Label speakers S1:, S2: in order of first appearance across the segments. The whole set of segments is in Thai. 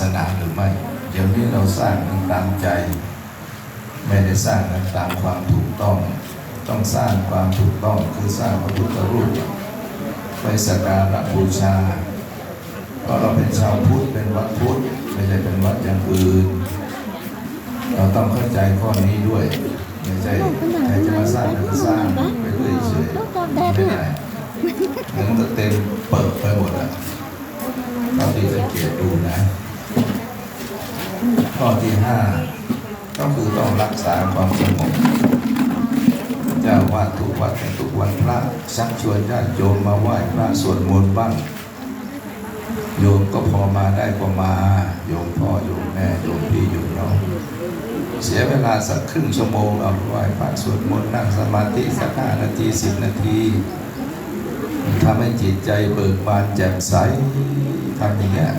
S1: สนาหรือไม่ เดี๋ยวนี้เราสร้างกันตามใจ ไม่ได้สร้างกันตามความถูกต้อง ต้องสร้างความถูกต้องคือสร้างพระพุทธรูปไปสักการะบูชา เพราะเราเป็นชาวพุทธเป็นวัดพุทธไม่ใช่เป็นวัดอย่างอื่น เราต้องเข้าใจข้อนี้ด้วยไม่ใช่ใครจะมาสร้างก็สร้างไปเรื่อยเฉยไม่ได้งั้นก็เต็มเปิดไปหมดอะเราที่สังเกตดูนะ ข้อที่ห้าก็คือต้องรักษาความสงบเจ้าวาดทุกวัดทุกวันพระชักชวนญาติโยมมาไหว้พระสวดมนต์บ้างโยมก็พอมาได้ก็มา โยมพ่อโยมแม่โยมพี่โยมน้องเสียเวลาสักครึ่งชั่วโมงเอาไหว้พระสวดมนต์นั่งสมาธิสักห้านาทีสิบนาทีทำให้จิตใจเบิกบานแจ่มใสทำอย่างเงี้ย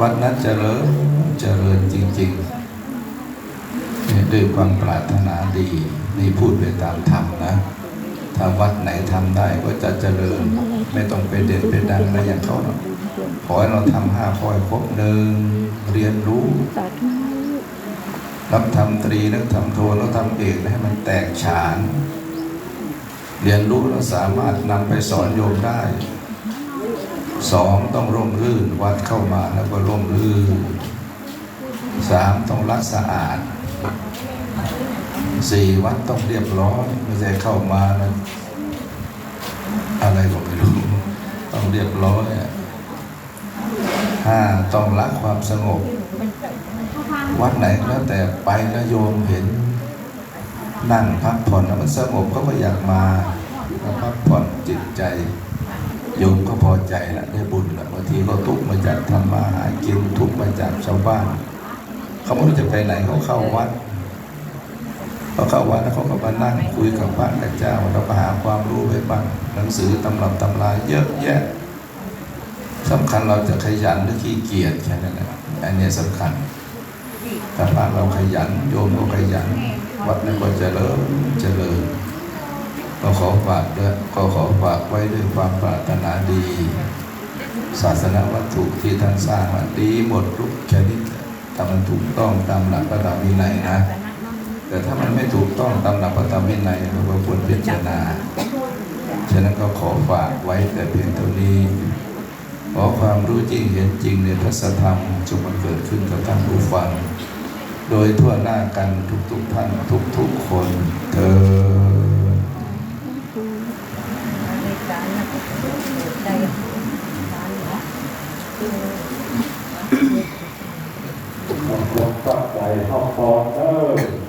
S1: วัดนั้นเจริญเจริญจริงๆด้วยความปรารถนาดีนี่พูดไปตามธรรมนะถ้าวัดไหนทำได้ก็จะเจริญ ไม่ต้องไปเด่นไปดังอะไรอย่างเขาหรอกขอให้เราทำห้าข้อครบหนึ่งเรียนรู้
S2: สาธุ
S1: รับทำตรีนักทำโทแล้วทำเอกให้มันแตกฉาน เรียนรู้แล้วสามารถนำไปสอนโยมได้ สองต้องร่มรื่นวัดเข้ามาแล้วก็ร่มรื่นสามต้องรักสะอาดสี่วัดต้องเรียบร้อยไม่ใช่เข้ามาแล้วอะไรก็ไม่รู้ต้องเรียบร้อยห้าต้องรักความสงบ วัดไหนก็แล้วแต่ไปแล้วโยมเห็น นั่งพักผ่อนแล้วมันสงบเขาก็อยากมาพักผ่อนจิตใจ โยมก็พอใจละได้บุญละบางทีก็ทุกมาจากทำมาหากินทุกมาจากชาวบ้าน เขาไม่รู้จะไปไหนเขาเข้าวัดพอเข้าวัดแล้วเขาก็มานั่งคุยกับพระกับเจ้าเราก็หาความรู้ไปบ้างหนังสือตำรับตำราเยอะแยะสำคัญเราจะขยันหรือขี้เกียจแค่นั้นแหละอันเนี้ยสำคัญถ้าพระเราขยันโยมก็ขยัน วัดนั้นก็เจริญเจริญ ก็ขอฝากด้วยก็ขอฝากไว้ด้วยความปรารถนาดี ศาสนาวัตถุที่ท่านสร้างมาดีหมดทุกชนิดถ้ามันถูกต้องตามหลักพระธรรมวินัยนะ แต่ถ้ามันไม่ถูกต้องตามหลักพระธรรมวินัยเราควรพิจารณาฉะนั้นก็ขอฝากไว้แต่เพียงเท่านี้ ขอความรู้จริงเห็นจริงในพระธรรมจงมันเกิดขึ้นกับท่านผู้ฟัง โดยทั่วหน้ากันทุกๆท่านทุกๆคนเธอ ความตั้งใจเข้าฟองเด้อ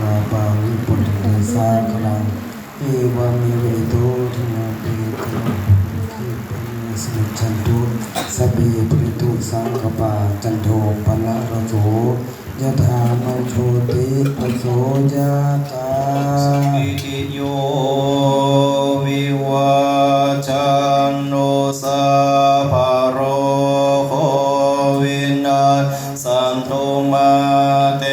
S3: ลาบาวิปุตติสาคลังเอวามิเวโตทินาเปตโนขีปะเนสมิจฉันตุสพเพปริตุสังกปาจันโทปนะระโสยะถามโชติปโสยะตา
S4: สันตุมาเต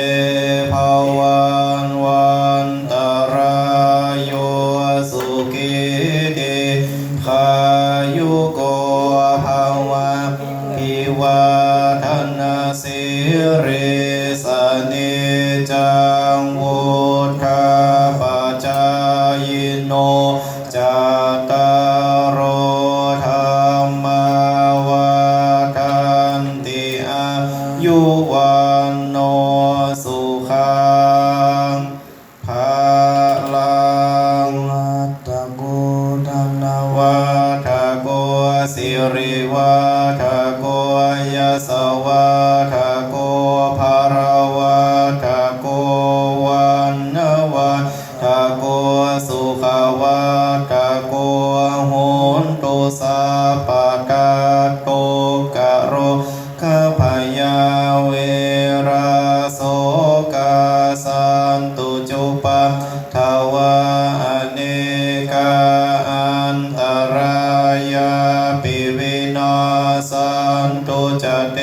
S4: สันตุจเต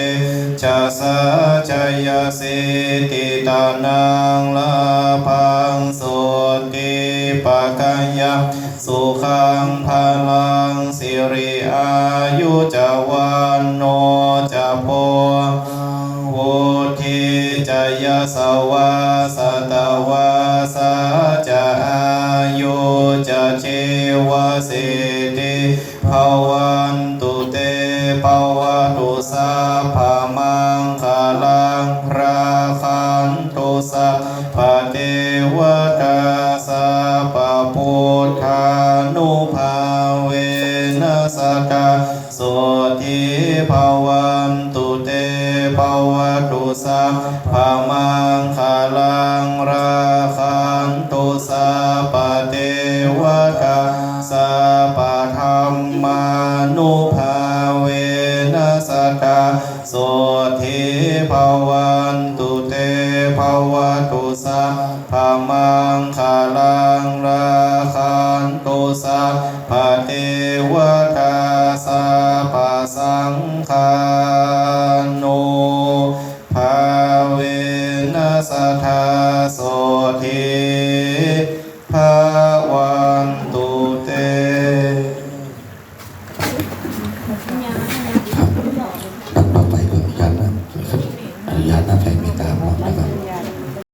S4: ชะสะชยสิติตานังลาภังสุติปะกัญญาสุขังพลังสิริอายุจวันโนจะโพวุทิจยสวา ตุสัพพเทวตาสัพพพุทธานุภาเวนัสตาโสทิภวันตุเตภวตุสัพพมังคลังราคันตุสัพเทวตาสัพธรรมานุภาเวนัสตาโสทิภวัน วตาสัพพสังฆา